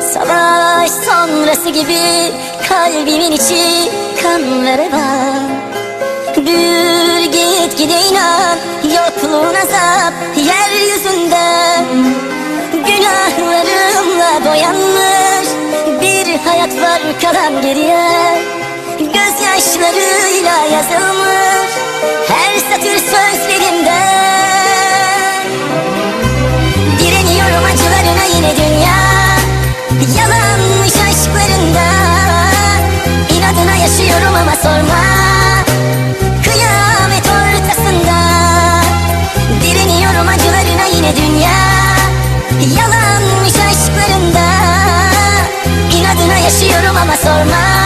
Savaş sonrası gibi kalbimin içi kan ve revan Büyür git gide inan yokluğun azap yeryüzünde. Günahlarımla boyanmış bir hayat var kalan geriye. Gözyaşlarıyla yazılmış yaşıyorum ama sorma. Kıyamet ortasında Direniyorum acılarına yine dünya. Yalanmış aşklarında İnadına yaşıyorum ama sorma